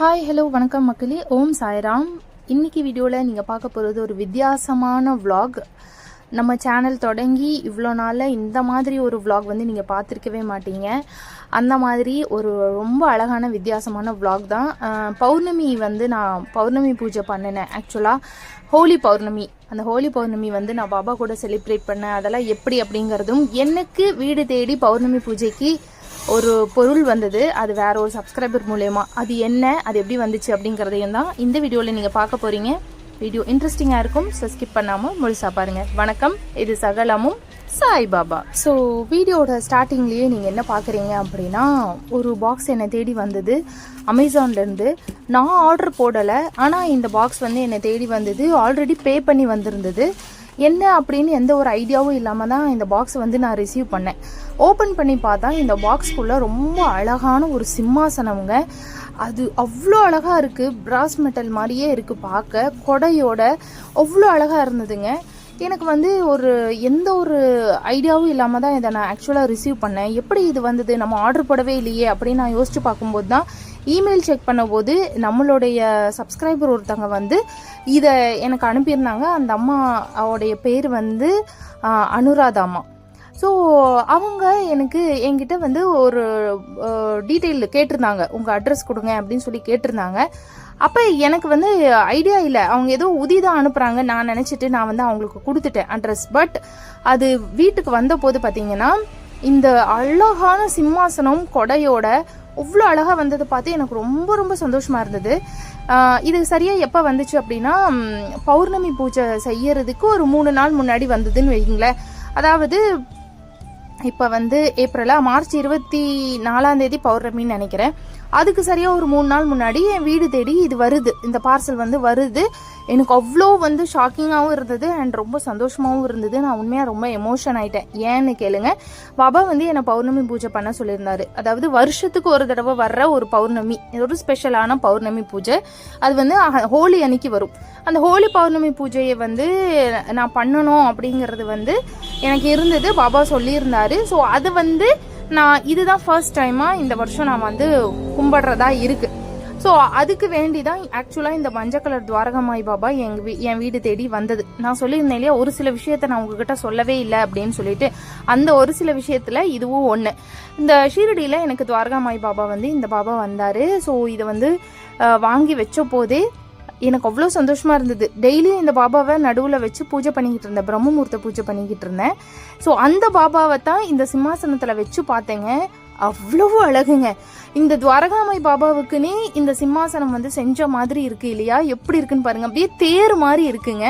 Hi hello வணக்கம் மக்களே. ஓம் சாய்ராம். இன்னைக்கு வீடியோவில் நீங்கள் பார்க்க போகிறது ஒரு வித்தியாசமான வ்ளாக் நம்ம சேனல் தொடங்கி இவ்வளோ நாளில் இந்த மாதிரி ஒரு வ்ளாக் வந்து நீங்கள் பார்த்துருக்கவே மாட்டீங்க. அந்த மாதிரி ஒரு ரொம்ப அழகான வித்தியாசமான வ்ளாக் தான். பௌர்ணமி வந்து நான் பௌர்ணமி பூஜை பண்ணினேன். ஆக்சுவலாக ஹோலி பௌர்ணமி. அந்த ஹோலி பௌர்ணமி வந்து நான் பாபா கூட செலிப்ரேட் பண்ணேன். அதெல்லாம் எப்படி அப்படிங்கிறதும் எனக்கு வீடு தேடி பௌர்ணமி பூஜைக்கு ஒரு பொருள் வந்தது அது வேற ஒரு சப்ஸ்கிரைபர் மூலயமா. அது என்ன அது எப்படி வந்துச்சு அப்படிங்கிறதையும் தான் இந்த வீடியோவில் நீங்கள் பார்க்க போகிறீங்க வீடியோ இன்ட்ரெஸ்டிங்காக இருக்கும் ஸோ ஸ்கிப் பண்ணாமல் முழுசாக பாருங்கள் வணக்கம் இது சகலமும் சாய்பாபா ஸோ வீடியோட ஸ்டார்டிங்லேயே நீங்கள் என்ன பார்க்குறீங்க அப்படின்னா ஒரு பாக்ஸ் என்னை தேடி வந்தது அமேசான்லேருந்து நான் ஆர்டர் போடலை ஆனால் இந்த பாக்ஸ் வந்து என்னை தேடி வந்தது. ஆல்ரெடி பே பண்ணி வந்திருந்தது. என்ன அப்படின்னு எந்த ஒரு ஐடியாவும் இல்லாமல் தான் இந்த பாக்ஸ் வந்து நான் ரிசீவ் பண்ணேன். ஓப்பன் பண்ணி பார்த்தா இந்த பாக்ஸ்குள்ளே ரொம்ப அழகான ஒரு சிம்மாசனம்ங்க. அது அவ்வளோ அழகாக இருக்குது பிராஸ் மெட்டல் மாதிரியே இருக்குது பார்க்க. கொடையோட அவ்வளோ அழகாக இருந்ததுங்க. எனக்கு வந்து ஒரு எந்த ஒரு ஐடியாவும் இல்லாமல் தான் இதை நான் ஆக்சுவலாக ரிசீவ் பண்ணேன். எப்படி இது வந்தது? நம்ம ஆர்டர் போடவே இல்லையே அப்படின்னு நான் யோசிச்சு பார்க்கும்போது தான் இமெயில் செக் பண்ணும்போது நம்மளுடைய சப்ஸ்கிரைபர் ஒருத்தவங்க வந்து இதை எனக்கு அனுப்பியிருந்தாங்க. அந்த அம்மாவோடைய பேர் வந்து ஆஹ், அனுராதா அம்மா. ஸோ அவங்க எனக்கு என்கிட்ட வந்து ஒரு டீட்டெயில் கேட்டிருந்தாங்க. உங்கள் அட்ரஸ் கொடுங்க அப்படின்னு சொல்லி கேட்டிருந்தாங்க. அப்போ எனக்கு வந்து ஐடியா இல்லை. அவங்க ஏதோ உதிதான் அனுப்புகிறாங்க நான் நினச்சிட்டு நான் வந்து அவங்களுக்கு கொடுத்துட்டேன் அட்ரஸ் பட் அது வீட்டுக்கு வந்த போது பார்த்தீங்கன்னா இந்த அழகான சிம்மாசனம் கொடையோட அவ்வளோ அழகாக வந்ததை பார்த்து எனக்கு ரொம்ப ரொம்ப சந்தோஷமாக இருந்தது. இது சரியாக எப்போ வந்துச்சு அப்படின்னா பௌர்ணமி பூஜை செய்யறதுக்கு ஒரு மூணு நாள் முன்னாடி வந்ததுன்னு வைங்களேன் அதாவது இப்போ வந்து ஏப்ரலா மார்ச் இருபத்தி நாலாம் தேதி பௌர்ணமின்னு நினைக்கிறேன். அதுக்கு சரியாக ஒரு மூணு நாள் முன்னாடி என் வீடு தேடி இது வருது. இந்த பார்சல் வந்து வருது. எனக்கு அவ்வளோ வந்து ஷாக்கிங்காகவும் இருந்தது. அண்ட் ரொம்ப சந்தோஷமாகவும் இருந்தது. நான் உண்மையாக ரொம்ப எமோஷன் ஆகிட்டேன் ஏன்னு கேளுங்க. பாபா வந்து என்னை பௌர்ணமி பூஜை பண்ண சொல்லியிருந்தாரு. அதாவது வருஷத்துக்கு ஒரு தடவை வர்ற ஒரு பௌர்ணமி. ஒரு ஸ்பெஷலான பௌர்ணமி பூஜை. அது வந்து ஹோலி அன்னைக்கு வரும். அந்த ஹோலி பௌர்ணமி பூஜையை வந்து நான் பண்ணணும் அப்படிங்கிறது வந்து எனக்கு இருந்தது. பாபா சொல்லியிருந்தாரு. ஸோ அது வந்து நான் இதுதான் ஃபர்ஸ்ட் டைமாக இந்த வருஷம் நான் வந்து கும்பிடுறதா இருக்குது ஸோ அதுக்கு வேண்டி தான் ஆக்சுவலாக இந்த மஞ்சள் கலர் துவாரகமாய் பாபா எங்கள் வீ என் வீடு தேடி வந்தது. நான் சொல்லியிருந்தேன் இல்லையா ஒரு சில விஷயத்த நான் உங்ககிட்ட சொல்லவே இல்லை அப்படின்னு சொல்லிட்டு அந்த ஒரு சில விஷயத்தில் இதுவும் ஒன்று இந்த ஷீரடியில் எனக்கு துவாரகாமாய் பாபா வந்து இந்த பாபா வந்தார். ஸோ இதை வந்து வாங்கி வச்ச போதே எனக்கு அவ்வளோ சந்தோஷமாக இருந்தது. டெய்லியும் இந்த பாபாவை நடுவில் வச்சு பூஜை பண்ணிக்கிட்டு இருந்தேன். பிரம்மமுகூர்த்த பூஜை பண்ணிக்கிட்டு இருந்தேன். ஸோ அந்த பாபாவை தான் இந்த சிம்மாசனத்தில் வச்சு பார்த்தேங்க. அவ்வளவு அழகுங்க. இந்த துவாரகாமை பாபாவுக்குன்னே இந்த சிம்மாசனம் வந்து செஞ்ச மாதிரி இருக்குது இல்லையா? எப்படி இருக்குன்னு பாருங்க. அப்படியே தேர் மாதிரி இருக்குங்க.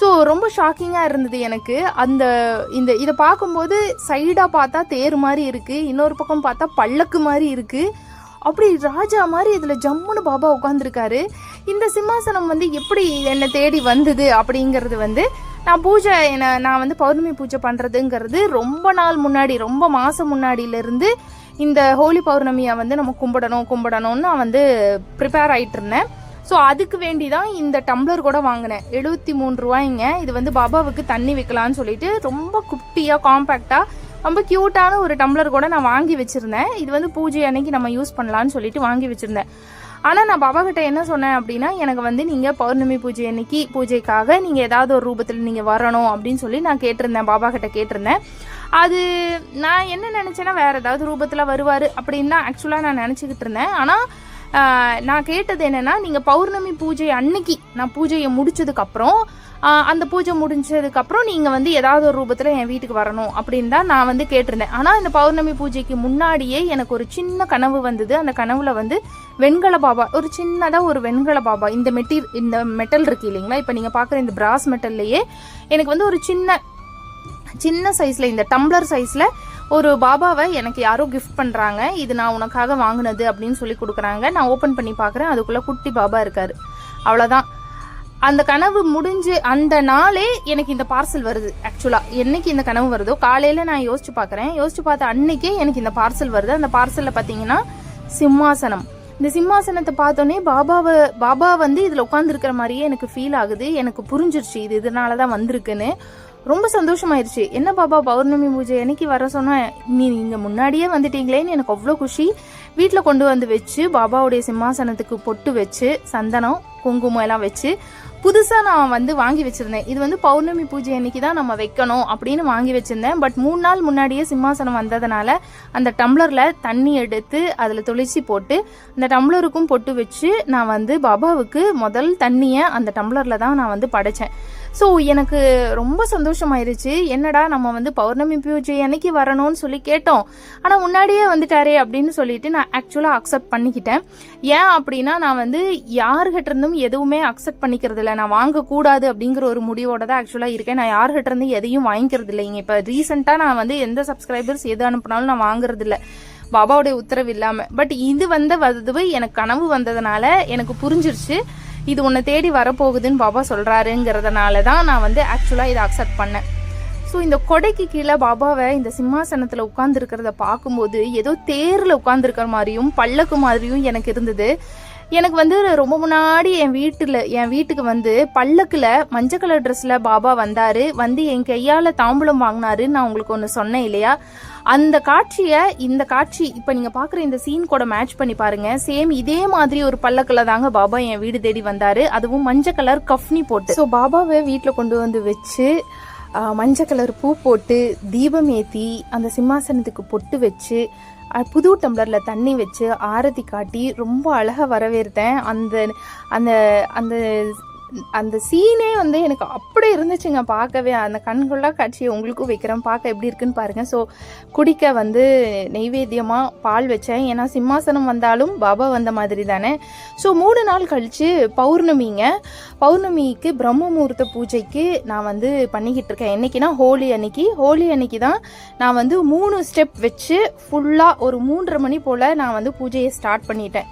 ஸோ ரொம்ப ஷாக்கிங்காக இருந்தது எனக்கு. அந்த இந்த இதை பார்க்கும்போது சைடாக பார்த்தா தேர் மாதிரி இருக்குது இன்னொரு பக்கம் பார்த்தா பல்லக்கு மாதிரி இருக்குது அப்படி ராஜா மாதிரி இதில் ஜம்முன்னு பாபா உட்காந்துருக்காரு இந்த சிம்மாசனம் வந்து எப்படி என்னை தேடி வந்தது அப்படிங்கிறது வந்து நான் பூஜை என்ன நான் வந்து பௌர்ணமி பூஜை பண்ணுறதுங்கிறது ரொம்ப நாள் முன்னாடி ரொம்ப மாதம் முன்னாடியிலேருந்து இந்த ஹோலி பௌர்ணமியை வந்து நம்ம கும்பிடணும் கும்பிடணும்னு நான் வந்து ப்ரிப்பேர் ஆகிட்டு இருந்தேன். ஸோ அதுக்கு வேண்டி தான் இந்த டம்ளர் கூட வாங்கினேன். எழுபத்தி மூணு ரூபாய்ங்க. இது வந்து பாபாவுக்கு தண்ணி வைக்கலான்னு சொல்லிட்டு ரொம்ப குட்டியாக காம்பேக்டாக ரொம்ப க்யூட்டான ஒரு டம்ளர் கூட நான் வாங்கி வச்சுருந்தேன். இது வந்து பூஜை அன்னைக்கு நம்ம யூஸ் பண்ணலான்னு சொல்லிட்டு வாங்கி வச்சுருந்தேன். ஆனால் நான் பாபா கிட்ட என்ன சொன்னேன் அப்படின்னா எனக்கு வந்து நீங்கள் பௌர்ணமி பூஜை அன்னைக்கு பூஜைக்காக நீங்கள் ஏதாவது ஒரு ரூபத்தில் நீங்கள் வரணும் அப்படின்னு சொல்லி நான் கேட்டிருந்தேன் பாபா கிட்ட கேட்டிருந்தேன். அது நான் என்ன நினச்சேன்னா வேறு ஏதாவது ரூபத்தில் வருவார் அப்படின்னு தான் ஆக்சுவலாக நான் நினச்சிக்கிட்டு இருந்தேன். ஆனால் நான் கேட்டது என்னன்னா நீங்கள் பௌர்ணமி பூஜை அன்னைக்கு நான் பூஜையை முடிச்சதுக்கப்புறம் அந்த பூஜை முடிஞ்சதுக்கப்புறம் நீங்கள் வந்து ஏதாவது ஒரு ரூபத்தில் என் வீட்டுக்கு வரணும் அப்படின்னு தான் நான் வந்து கேட்டிருந்தேன். ஆனால் இந்த பௌர்ணமி பூஜைக்கு முன்னாடியே எனக்கு ஒரு சின்ன கனவு வந்தது. அந்த கனவுல வந்து வெண்கல பாபா ஒரு சின்னதாக ஒரு வெண்கல பாபா இந்த மெட்டீர் இந்த மெட்டல் இருக்கு இல்லைங்களா? இப்போ நீங்கள் பார்க்குற இந்த பிராஸ் மெட்டல்லையே எனக்கு வந்து ஒரு சின்ன சின்ன சைஸில் இந்த டம்ளர் சைஸில் ஒரு பாபாவை எனக்கு யாரோ கிஃப்ட் பண்ணுறாங்க இது நான் உனக்காக வாங்கினது அப்படின்னு சொல்லி கொடுக்குறாங்க. நான் ஓப்பன் பண்ணி பார்க்குறேன் அதுக்குள்ளே குட்டி பாபா இருக்காரு. அவ்வளோதான் அந்த கனவு முடிஞ்சு அந்த நாளே எனக்கு இந்த பார்சல் வருது ஆக்சுவலா என்னைக்கு இந்த கனவு வருதோ காலையில நான் யோசிச்சு பார்க்குறேன் யோசிச்சு பார்த்த அன்னைக்கே எனக்கு இந்த பார்சல் வருது. அந்த பார்சல்ல பார்த்தீங்கன்னா சிம்மாசனம். இந்த சிம்மாசனத்தை பார்த்தோன்னே பாபாவை பாபா வந்து இதில் உட்காந்துருக்கிற மாதிரியே எனக்கு ஃபீல் ஆகுது. எனக்கு புரிஞ்சிருச்சு இது இதனால தான் வந்திருக்குன்னு. ரொம்ப சந்தோஷமாயிருச்சு. என்ன பாபா பௌர்ணமி பூஜை என்னைக்கு வர சொன்னேன் நீ நீங்க முன்னாடியே வந்துட்டீங்களேன்னு எனக்கு அவ்வளோ குஷி. வீட்டில் கொண்டு வந்து வச்சு பாபாவுடைய சிம்மாசனத்துக்கு பொட்டு வச்சு சந்தனம் குங்குமம் எல்லாம் வச்சு புதுசாக நான் வந்து வாங்கி வச்சுருந்தேன். இது வந்து பௌர்ணமி பூஜை அன்னைக்கு தான் நம்ம வைக்கணும் அப்படின்னு வாங்கி வச்சுருந்தேன். பட் மூணு நாள் முன்னாடியே சிம்மாசனம் வந்ததுனால அந்த டம்ளரில் தண்ணி எடுத்து அதில் துளசி போட்டு அந்த டம்ளருக்கும் பொட்டு வச்சு நான் வந்து பாபாவுக்கு முதல் தண்ணியை அந்த டம்ளரில் தான் நான் வந்து படைச்சேன். ஸோ எனக்கு ரொம்ப சந்தோஷமாயிருச்சு. என்னடா நம்ம வந்து பௌர்ணமி பூஜை அன்னைக்கு வரணும்னு சொல்லி கேட்டோம். ஆனால் முன்னாடியே வந்துட்டாரே அப்படின்னு சொல்லிட்டு நான் ஆக்சுவலாக அக்செப்ட் பண்ணிக்கிட்டேன். ஏன் அப்படின்னா நான் வந்து யார்கிட்ட இருந்தும் எதுவுமே அக்செப்ட் பண்ணிக்கிறது இல்லை நான் வாங்கக்கூடாது அப்படிங்கிற ஒரு முடிவோட தான் ஆக்சுவலாக இருக்கேன். நான் யார்கிட்ட இருந்து எதையும் வாங்கிக்கிறது இல்லைங்க இப்போ ரீசெண்டாக நான் வந்து எந்த சப்ஸ்கிரைபர்ஸ் எது அனுப்புனாலும் நான் வாங்குறது இல்லை பாபாவுடைய உத்தரவு இல்லாமல் பட் இது வந்த வதுவு எனக்கு கனவு வந்ததுனால எனக்கு புரிஞ்சிருச்சு. இது உன்னை தேடி வரப்போகுதுன்னு பாபா சொல்கிறாருங்கிறதுனால தான் நான் வந்து ஆக்சுவலாக இதை அக்செப்ட் பண்ணேன். ஸோ இந்த கொடைக்கு கீழே பாபாவை இந்த சிம்மாசனத்தில் உட்காந்துருக்கிறத பார்க்கும்போது ஏதோ தேரில் உட்காந்துருக்கிற மாதிரியும் பல்லக்கு மாதிரியும் எனக்கு இருந்தது. எனக்கு வந்து ரொம்ப முன்னாடி என் வீட்டில் என் வீட்டுக்கு வந்து பல்லக்கில் மஞ்சள் கலர் ட்ரெஸ்ஸில் பாபா வந்தார். வந்து என் கையால் தாம்பூலம் வாங்கினாரு நான் உங்களுக்கு ஒன்று சொன்னேன் இல்லையா? அந்த காட்சியை இந்த காட்சி இப்போ நீங்கள் பார்க்குற இந்த சீன் கூட மேட்ச் பண்ணி பாருங்கள் சேம் இதே மாதிரி ஒரு பல்லக்கில் தாங்க பாபா என் வீடு தேடி வந்தார். அதுவும் மஞ்சள் கலர் கஃப்னி போட்டு. ஸோ பாபாவை வீட்டில் கொண்டு வந்து வச்சு மஞ்சள் கலர் பூ போட்டு தீபம் ஏற்றி அந்த சிம்மாசனத்துக்கு பொட்டு வச்சு புது டம்ளரில் தண்ணி வச்சு ஆரத்தி காட்டி ரொம்ப அழகாக வரவேற்றேன் அந்த அந்த அந்த அந்த சீனே வந்து எனக்கு அப்படி இருந்துச்சுங்க பார்க்கவே. அந்த கண்கொள்ளா காட்சியை உங்களுக்கும் வைக்கிறேன். பார்க்க எப்படி இருக்குன்னு பாருங்கள் ஸோ குடிக்க வந்து நெய்வேத்தியமாக பால் வச்சேன். ஏன்னா சிம்மாசனம் வந்தாலும் பாபா வந்த மாதிரி தானே. ஸோ மூணு நாள் கழித்து பௌர்ணமிங்க. பௌர்ணமிக்கு பிரம்ம முகூர்த்த பூஜைக்கு நான் வந்து பண்ணிக்கிட்டு இருக்கேன். என்னைக்குன்னா ஹோலி அன்னைக்கு. ஹோலி அன்னைக்கு தான் நான் வந்து மூணு ஸ்டெப் வச்சு ஃபுல்லாக ஒரு மூன்றரை மணி போல் நான் வந்து பூஜையை ஸ்டார்ட் பண்ணிட்டேன்.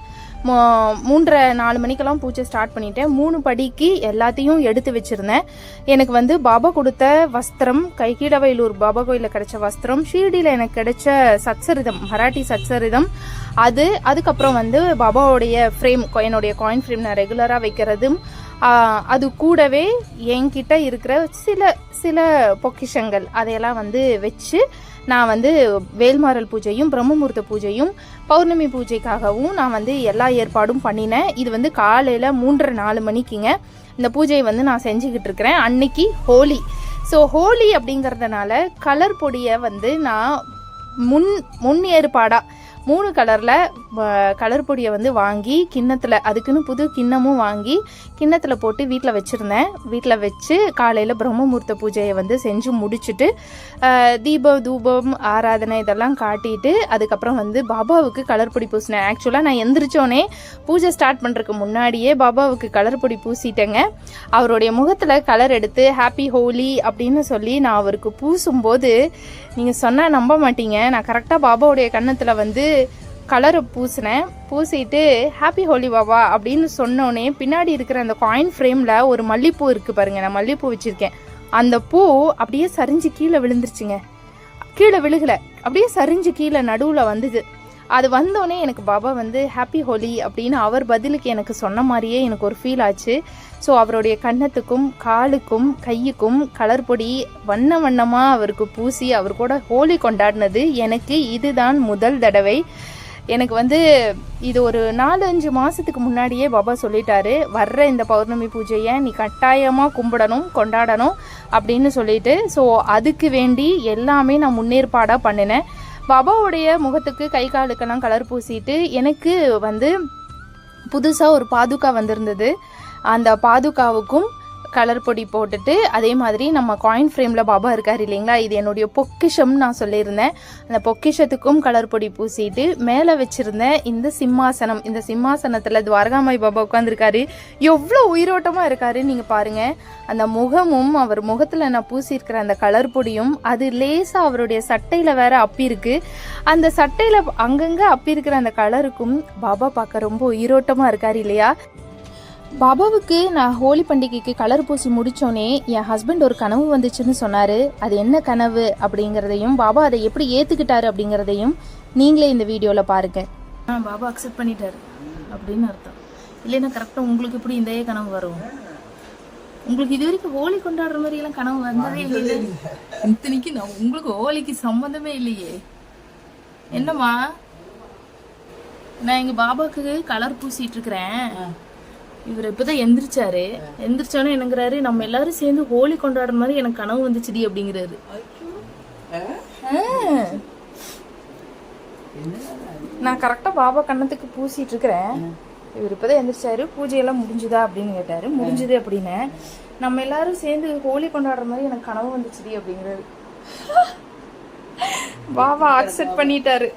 மூன்றரை நாலு மணிக்கெல்லாம் பூஜை ஸ்டார்ட் பண்ணிட்டேன். மூணு படிக்கு எல்லாத்தையும் எடுத்து வச்சிருந்தேன். எனக்கு வந்து பாபா கொடுத்த வஸ்திரம் கைகீடவயலூர் பாபா கோயிலில் கிடைச்ச வஸ்திரம் ஷீர்டியில் எனக்கு கிடைச்ச சத்சரிதம் மராட்டி சத்சரிதம். அது அதுக்கப்புறம் வந்து பாபாவுடைய ஃப்ரேம் என்னுடைய காயின் ஃப்ரேம் நான் ரெகுலராக வைக்கிறதும் அது கூடவே என்கிட்ட இருக்கிற சில சில பொக்கிஷங்கள் அதையெல்லாம் வந்து வச்சு நான் வந்து வேல்மாரல் பூஜையும் பிரம்மமுகூர்த்த பூஜையும் பௌர்ணமி பூஜைக்காகவும் நான் வந்து எல்லா ஏற்பாடும் பண்ணினேன். இது வந்து காலையில் மூன்றரை நாலு மணிக்குங்க. இந்த பூஜையை வந்து நான் செஞ்சுக்கிட்டு இருக்கிறேன். அன்னைக்கு ஹோலி. ஸோ ஹோலி அப்படிங்கிறதுனால கலர் பொடியை வந்து நான் முன் முன் ஏற்பாடாக மூணு கலரில் கலர் பொடியை வந்து வாங்கி கிண்ணத்தில் அதுக்குன்னு புது கிண்ணமும் வாங்கி கிண்ணத்தில் போட்டு வீட்டில் வச்சுருந்தேன். வீட்டில் வச்சு காலையில் பிரம்மமுகூர்த்த பூஜையை வந்து செஞ்சு முடிச்சுட்டு தீபம் தூபம் ஆராதனை இதெல்லாம் காட்டிட்டு அதுக்கப்புறம் வந்து பாபாவுக்கு கலர் பொடி பூசினேன். ஆக்சுவலாக நான் எந்திரிச்சோன்னே பூஜை ஸ்டார்ட் பண்ணுறதுக்கு முன்னாடியே பாபாவுக்கு கலர் பொடி பூசிட்டேங்க. அவருடைய முகத்தில் கலர் எடுத்து ஹாப்பி ஹோலி அப்படின்னு சொல்லி நான் அவருக்கு பூசும்போது நீங்கள் சொன்னால் நம்ப மாட்டீங்க. நான் கரெக்டாக பாபாவுடைய கன்னத்தில் வந்து கலரை பூசினேன். பூசிட்டு ஹாப்பி ஹோலி வாவா அப்படின்னு சொன்னோடனே பின்னாடி இருக்கிற அந்த காயின் ஃப்ரேமில் ஒரு மல்லிப்பூ இருக்குது பாருங்க நான் மல்லிப்பூ வச்சுருக்கேன். அந்த பூ அப்படியே சரிஞ்சு கீழே விழுந்துருச்சுங்க. கீழே விழுகலை. அப்படியே சரிஞ்சு கீழே நடுவில் வந்துது. அது வந்தோடனே எனக்கு பாபா வந்து ஹாப்பி ஹோலி அப்படின்னு அவர் பதிலுக்கு எனக்கு சொன்ன மாதிரியே எனக்கு ஒரு ஃபீல் ஆச்சு. ஸோ அவருடைய கன்னத்துக்கும் காலுக்கும் கையுக்கும் கலர் பொடி வண்ண வண்ணமாக அவருக்கு பூசி அவர் கூட ஹோலி கொண்டாடினது எனக்கு இதுதான் முதல் தடவை. எனக்கு வந்து இது ஒரு நாலஞ்சு மாதத்துக்கு முன்னாடியே பாபா சொல்லிட்டாரு வர்ற இந்த பௌர்ணமி பூஜையை நீ கட்டாயமாக கும்பிடணும் கொண்டாடணும் அப்படின்னு சொல்லிட்டு. ஸோ அதுக்கு வேண்டி எல்லாமே நான் முன்னேற்பாடாக பண்ணினேன். பாபாவுடைய முகத்துக்கு கை காலுக்கெல்லாம் கலர் பூசிட்டு எனக்கு வந்து புதுசாக ஒரு பாதுகா வந்திருந்தது. அந்த பாதுகாவுக்கும் கலர் பொடி போட்டுட்டு அதே மாதிரி நம்ம காயின் ஃப்ரேமில் பாபா இருக்கார் இல்லைங்களா? இது என்னுடைய பொக்கிஷம் நான் சொல்லியிருந்தேன். அந்த பொக்கிஷத்துக்கும் கலர் பொடி பூசிட்டு மேலே வச்சுருந்தேன் இந்த சிம்மாசனம் இந்த சிம்மாசனத்தில் துவாரகாமாய் பாபா உட்காந்துருக்காரு எவ்வளோ உயிரோட்டமாக இருக்காரு நீங்கள் பாருங்க. அந்த முகமும் அவர் முகத்தில் நான் பூசியிருக்கிற அந்த கலர் பொடியும் அது லேசாக அவருடைய சட்டையில் வேற அப்பிருக்கு அந்த சட்டையில் அங்கங்கே அப்பி இருக்கிற அந்த கலருக்கும் பாபா பார்க்க ரொம்ப உயிரோட்டமாக இருக்கார் இல்லையா? பாபாவுக்கு நான் ஹோலி பண்டிகைக்கு கலர் பூசி முடிச்சோனே என் ஹஸ்பண்ட் ஒரு கனவு வந்துச்சுன்னு சொன்னார். அது என்ன கனவு அப்படிங்கிறதையும் பாபா அதை எப்படி ஏற்றுக்கிட்டாரு அப்படிங்கிறதையும் நீங்களே இந்த வீடியோவில் பாருங்க. ஆ பாபா அக்செப்ட் பண்ணிட்டாரு அப்படின்னு அர்த்தம். இல்லைன்னா கரெக்டாக உங்களுக்கு எப்படி இந்த கனவு வரும்? உங்களுக்கு இது வரைக்கும் ஹோலி கொண்டாடுற மாதிரி எல்லாம் கனவு வந்ததே இல்லையே இத்தனைக்கு நான் உங்களுக்கு ஹோலிக்கு சம்மந்தமே இல்லையே. என்னம்மா? நான் எங்க பாபாக்கு கலர் பூசிட்டு இருக்கிறேன். இவர் இப்பதான் எந்திரிச்சாரு. எந்திரிச்சானே என்னங்கிறாரு நம்ம எல்லாரும் சேர்ந்து ஹோலி கொண்டாடுற மாதிரி எனக்கு கனவு வந்துச்சுடி அப்படிங்கிறாரு. நான் கரெக்டா பாபா கண்ணத்துக்கு பூசிட்டு இருக்கிறேன். இவர் இப்பதான் எந்திரிச்சாரு. பூஜையெல்லாம் முடிஞ்சுதா அப்படின்னு கேட்டாரு. முடிஞ்சுது அப்படின்னு. நம்ம எல்லாரும் சேர்ந்து ஹோலி கொண்டாடுற மாதிரி எனக்கு கனவு வந்துச்சுடி அப்படிங்கிறாரு. பாபா அக்செப்ட் பண்ணிட்டாரு.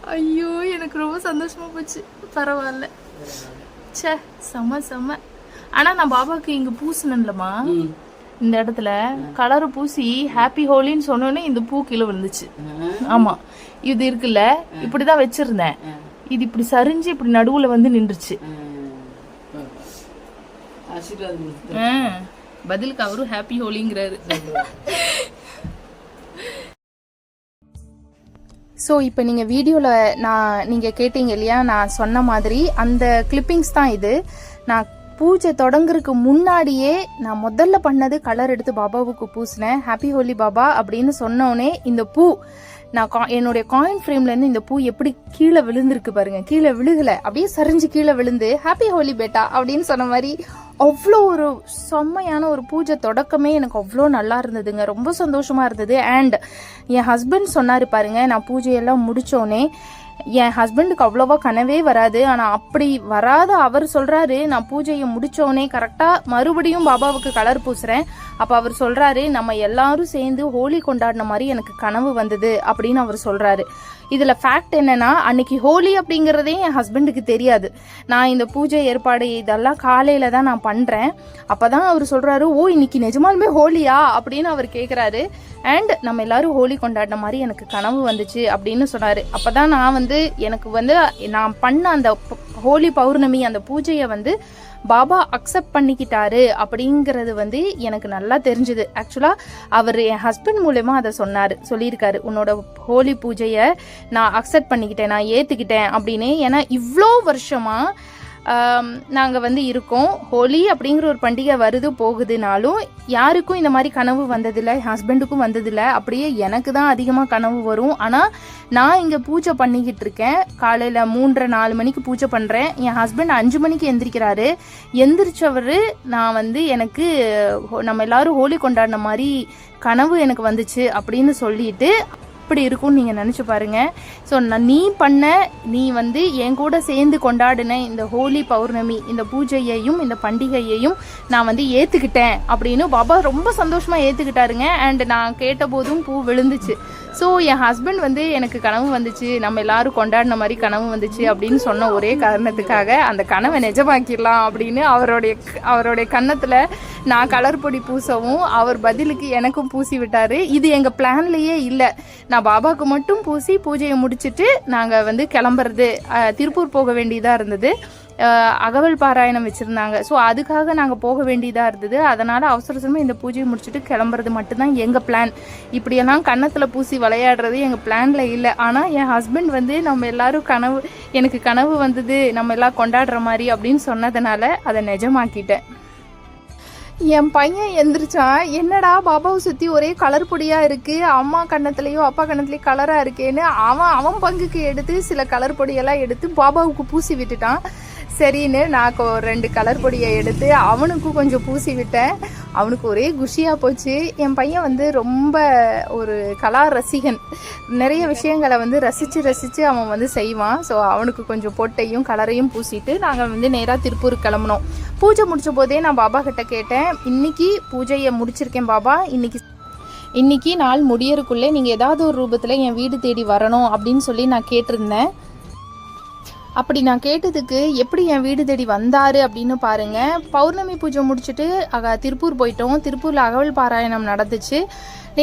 ஐயோ எனக்கு ரொம்ப சந்தோஷமா போச்சு. பரவாயில்ல. ச்சே செம செம. ஆனா நான் பாபாக்கு இங்க பூசினேன்லம்மா. இந்த இடத்துல கலர் பூசி ஹாப்பி ஹோலின்னு சொன்னோன்னே இந்த பூ கீழே விழுந்துச்சு. ஆமா. இது இருக்குல்ல இப்படிதான் வச்சிருந்தேன். இது இப்படி சரிஞ்சு இப்படி நடுவுல வந்து நின்றுச்சு. பதிலுக்கு அவரும் ஹாப்பி ஹோலிங்கிறாரு ஸோ இப்போ நீங்கள் வீடியோவில் நான் நீங்கள் கேட்டீங்க இல்லையா நான் சொன்ன மாதிரி அந்த கிளிப்பிங்ஸ் தான் இது. நான் பூஜை தொடங்குறதுக்கு முன்னாடியே நான் முதல்ல பண்ணது கலர் எடுத்து பாபாவுக்கு பூசினேன். ஹாப்பி ஹோலி பாபா அப்படின்னு சொன்னோடனே இந்த பூ நான் கா- என்னுடைய காயின் ஃப்ரேம்லேருந்து இந்த பூ எப்படி கீழே விழுந்திருக்கு பாருங்க. கீழே விழுகலை. அப்படியே சரிஞ்சு கீழே விழுந்து ஹாப்பி ஹோலி பேட்டா அப்படின்னு சொன்ன மாதிரி அவ்வளோ ஒரு செம்மையான ஒரு பூஜை தொடக்கமே எனக்கு அவ்வளோ நல்லா இருந்ததுங்க. ரொம்ப சந்தோஷமாக இருந்தது. அண்ட் என் ஹஸ்பண்ட் சொன்னார் பாருங்க நான் பூஜையெல்லாம் முடித்தோன்னே என் ஹஸ்பண்டுக்கு அவ்வளோவா கனவே வராது. ஆனால் அப்படி வராத அவர் சொல்றாரு நான் பூஜையை முடித்தோடனே கரெக்டாக மறுபடியும் பாபாவுக்கு கலர் பூசுறேன். அப்போ அவர் சொல்றாரு நம்ம எல்லாரும் சேர்ந்து ஹோலி கொண்டாடின மாதிரி எனக்கு கனவு வந்தது. அப்படின்னு அவர் சொல்றாரு. இதில் ஃபேக்ட் என்னென்னா அன்னைக்கு ஹோலி அப்படிங்கிறதே என் ஹஸ்பண்டுக்கு தெரியாது. நான் இந்த பூஜை ஏற்பாடு இதெல்லாம் காலையில் தான் நான் பண்ணுறேன் அப்போ தான் அவர் சொல்கிறாரு ஓ இன்னைக்கு நிஜமாலுமே ஹோலியா? அப்படின்னு அவர் கேட்குறாரு அண்ட் நம்ம எல்லாரும் ஹோலி கொண்டாடின மாதிரி எனக்கு கனவு வந்துச்சு அப்படின்னு சொன்னார். அப்போ தான் நான் வந்து எனக்கு வந்து நான் பண்ண அந்த ஹோலி பௌர்ணமி அந்த பூஜையை வந்து பாபா அக்செப்ட் பண்ணிக்கிட்டாரு அப்படிங்கிறது வந்து எனக்கு நல்லா தெரிஞ்சுது. ஆக்சுவலாக அவர் என் ஹஸ்பண்ட் மூலயமா அதை சொன்னார் சொல்லியிருக்காரு. உன்னோட ஹோலி பூஜையை நான் அக்செப்ட் பண்ணிக்கிட்டேன் நான் ஏற்றுக்கிட்டேன் அப்படின்னு. ஏன்னா இவ்வளோ வருஷமாக நாங்கள் வந்து இருக்கோம். ஹோலி அப்படிங்கிற ஒரு பண்டிகை வருது போகுதுனாலும் யாருக்கும் இந்த மாதிரி கனவு வந்ததில்லை என் ஹஸ்பண்டுக்கும் வந்ததில்லை. அப்படியே எனக்கு தான் அதிகமாக கனவு வரும். ஆனால் நான் இங்கே பூஜை பண்ணிக்கிட்டு இருக்கேன். காலையில் மூன்றரை நாலு மணிக்கு பூஜை பண்ணுறேன் என் ஹஸ்பண்ட் அஞ்சு மணிக்கு எந்திரிக்கிறாரு. எந்திரிச்சவர் நான் வந்து எனக்கு ஹோ- நம்ம எல்லாரும் ஹோலி கொண்டாடின மாதிரி கனவு எனக்கு வந்துச்சு அப்படின்னு சொல்லிட்டு அப்படி இருக்கும்னு நீங்கள் நினச்சி பாருங்க. ஸோ நான் நீ பண்ண நீ வந்து என் கூட சேர்ந்து கொண்டாடின இந்த ஹோலி பௌர்ணமி இந்த பூஜையையும் இந்த பண்டிகையையும் நான் வந்து ஏற்றுக்கிட்டேன் அப்படின்னு பாபா ரொம்ப சந்தோஷமாக ஏற்றுக்கிட்டாருங்க அண்ட் நான் கேட்டபோதும் பூ விழுந்துச்சு. ஸோ என் ஹஸ்பண்ட் வந்து எனக்கு கனவு வந்துச்சு. நம்ம எல்லாரும் கொண்டாடின மாதிரி கனவு வந்துச்சு அப்படின்னு சொன்ன ஒரே காரணத்துக்காக அந்த கனவை நிஜமாக்கிடலாம் அப்படின்னு அவருடைய அவருடைய கன்னத்தில் நான் கலர் பொடி பூசவும் அவர் பதிலுக்கு எனக்கும் பூசி விட்டார். இது எங்கள் பிளான்லேயே இல்லை. நான் பாபாவுக்கு மட்டும் பூசி பூஜையை முடிச்சுட்டு நாங்கள் வந்து கிளம்புறது. திருப்பூர் போக வேண்டியதாக இருந்தது. அகவல் பாராயணம் வச்சுருந்தாங்க. ஸோ அதுக்காக நாங்கள் போக வேண்டியதாக இருந்தது. அதனால் அவசர அவசரமாக இந்த பூஜையை முடிச்சுட்டு கிளம்புறது மட்டும்தான் எங்கள் பிளான் இப்படியெல்லாம் கன்னத்தில் பூசி விளையாடுறது எங்கள் பிளானில் இல்லை. ஆனால் என் ஹஸ்பண்ட் வந்து நம்ம எல்லாரும் கனவு எனக்கு கனவு வந்தது நம்ம எல்லாம் கொண்டாடுற மாதிரி அப்படின்னு சொன்னதுனால அதை நிஜமாக்கிட்டேன். என் பையன் எந்திரிச்சான். என்னடா பாபாவை சுற்றி ஒரே கலர் பொடியாக இருக்குது அம்மா கன்னத்துலேயோ அப்பா கண்ணத்துலேயும் கலராக இருக்கேன்னு அவன் அவன் பங்குக்கு எடுத்து சில கலர் பொடியெல்லாம் எடுத்து பாபாவுக்கு பூசி விட்டுட்டான். சரின்னு நான் ஒரு ரெண்டு கலர் பொடியை எடுத்து அவனுக்கும் கொஞ்சம் பூசி விட்டேன். அவனுக்கு ஒரே குஷியாக போச்சு. என் பையன் வந்து ரொம்ப ஒரு கலா ரசிகன். நிறைய விஷயங்களை வந்து ரசித்து ரசித்து அவன் வந்து செய்வான். ஸோ அவனுக்கு கொஞ்சம் பொட்டையும் கலரையும் பூசிட்டு நாங்கள் வந்து நேராக திருப்பூர் கிளம்புனோம். பூஜை முடித்த போதே நான் பாபா கிட்ட கேட்டேன் இன்னைக்கு பூஜையை முடிச்சிருக்கேன் பாபா. இன்னைக்கு இன்னைக்கு நாள் முடியறக்குள்ளே நீங்கள் ஏதாவது ஒரு ரூபத்தில் என் வீடு தேடி வரணும் அப்படின்னு சொல்லி நான் கேட்டிருந்தேன். அப்படி நான் கேட்டதுக்கு எப்படி என் வீடு தேடி வந்தாரு? அப்படின்னு பாருங்கள் பௌர்ணமி பூஜை முடிச்சுட்டு அக திருப்பூர் போயிட்டோம். திருப்பூரில் அகவல் பாராயணம் நடந்துச்சு.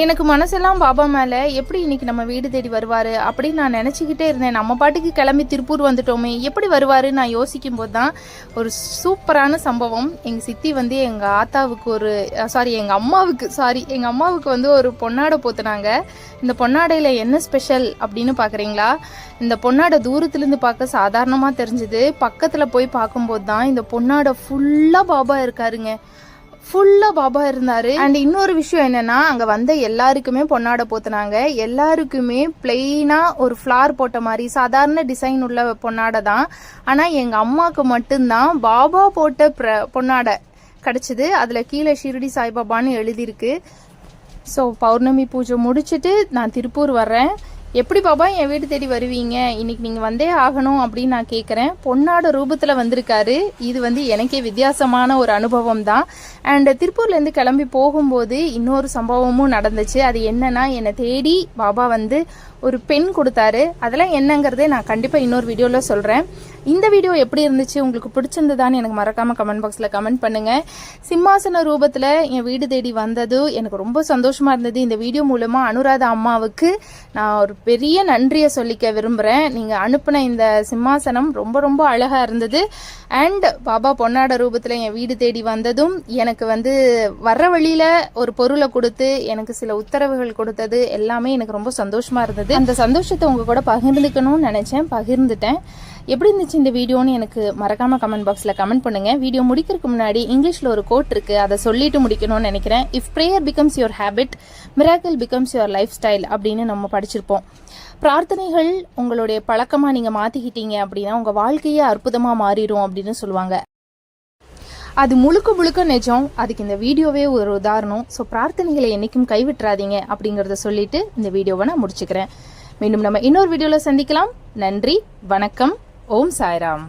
எனக்கு மனசெல்லாம் பாபா மேலே எப்படி இன்னைக்கு நம்ம வீடு தேடி வருவார் அப்படின்னு நான் நினச்சிக்கிட்டே இருந்தேன். நம்ம பாட்டுக்கு கிளம்பி திருப்பூர் வந்துட்டோமே. எப்படி வருவார் நான் யோசிக்கும் போது தான் ஒரு சூப்பரான சம்பவம். எங்கள் சித்தி வந்து எங்கள் ஆத்தாவுக்கு ஒரு சாரி எங்கள் அம்மாவுக்கு சாரி எங்கள் அம்மாவுக்கு வந்து ஒரு பொன்னாடை போத்துனாங்க. இந்த பொன்னாடையில் என்ன ஸ்பெஷல் அப்படின்னு பார்க்குறீங்களா இந்த பொன்னாடை தூரத்துலேருந்து பார்க்க சாதாரணமாக தெரிஞ்சுது. பக்கத்தில் போய் பார்க்கும்போது தான் இந்த பொன்னாடை ஃபுல்லாக பாபா இருக்காருங்க. ஃபுல்லாக பாபா இருந்தார். அண்ட் இன்னொரு விஷயம் என்னென்னா அங்கே வந்த எல்லாருக்குமே பொன்னாடை போத்துனாங்க. எல்லாருக்குமே பிளெயினாக ஒரு ஃப்ளார் போட்ட மாதிரி சாதாரண டிசைன் உள்ள பொன்னாடை தான். ஆனால் எங்கள் அம்மாவுக்கு மட்டும்தான் பாபா போட்ட ப்ர பொன்னாடை கிடச்சிது. அதில் கீழே ஷிரடி சாய்பாபான்னு எழுதியிருக்கு. ஸோ பௌர்ணமி பூஜை முடிச்சுட்டு நான் திருப்பூர் வர்றேன். எப்படி பாபா என் வீடு தேடி வருவீங்க? இன்னைக்கு நீங்கள் வந்தே ஆகணும் அப்படின்னு நான் கேட்குறேன் பொன்னாட ரூபத்தில் வந்திருக்காரு. இது வந்து எனக்கே வித்தியாசமான ஒரு அனுபவம் தான். அண்ட் திருப்பூர்லேருந்து கிளம்பி போகும்போது இன்னொரு சம்பவமும் நடந்துச்சு. அது என்னன்னா என்னை தேடி பாபா வந்து ஒரு பெண் கொடுத்தாரு. அதெல்லாம் என்னங்கிறதே நான் கண்டிப்பாக இன்னொரு வீடியோவில் சொல்கிறேன் இந்த வீடியோ எப்படி இருந்துச்சு? உங்களுக்கு பிடிச்சிருந்ததான்னு எனக்கு மறக்காமல் கமெண்ட் பாக்ஸில் கமெண்ட் பண்ணுங்கள் சிம்மாசன ரூபத்தில் என் வீடு தேடி வந்தது. எனக்கு ரொம்ப சந்தோஷமாக இருந்தது. இந்த வீடியோ மூலமாக அனுராதா அம்மாவுக்கு நான் ஒரு பெரிய நன்றியை சொல்லிக்க விரும்புகிறேன் நீங்கள் அனுப்பின இந்த சிம்மாசனம் ரொம்ப ரொம்ப அழகாக இருந்தது. அண்ட் பாபா பொன்னாட ரூபத்தில் என் வீடு தேடி வந்ததும் எனக்கு வந்து வர்ற வழியில் ஒரு பொருளை கொடுத்து எனக்கு சில உத்தரவுகள் கொடுத்தது. எல்லாமே எனக்கு ரொம்ப சந்தோஷமாக இருந்தது. அந்த சந்தோஷத்தை உங்கள் கூட பகிர்ந்துக்கணும்னு நினச்சேன். பகிர்ந்துட்டேன். எப்படி இருந்துச்சு இந்த வீடியோன்னு எனக்கு மறக்காமல் கமெண்ட் பாக்ஸில் கமெண்ட் பண்ணுங்கள் வீடியோ முடிக்கிறதுக்கு முன்னாடி இங்கிலீஷில் ஒரு கோட் இருக்குது அதை சொல்லிட்டு முடிக்கணும்னு நினைக்கிறேன். If prayer becomes your habit miracle becomes your lifestyle அப்படின்னு நம்ம படிச்சிருப்போம். பிரார்த்தனைகள் உங்களுடைய பழக்கமாக நீங்கள் மாற்றிக்கிட்டீங்க அப்படின்னா உங்கள் வாழ்க்கையே அற்புதமாக மாறிடும் அப்படின்னு சொல்லுவாங்க. அது முழுக்க முழுக்க நிஜம். அதுக்கு இந்த வீடியோவே ஒரு உதாரணம். ஸோ பிரார்த்தனைகளை என்றைக்கும் கைவிட்டுறாதீங்க அப்படிங்கிறத சொல்லிட்டு இந்த வீடியோவை நான் முடிச்சுக்கிறேன். மீண்டும் நம்ம இன்னொரு வீடியோவில் சந்திக்கலாம். நன்றி வணக்கம். ஓம் சாய்ராம்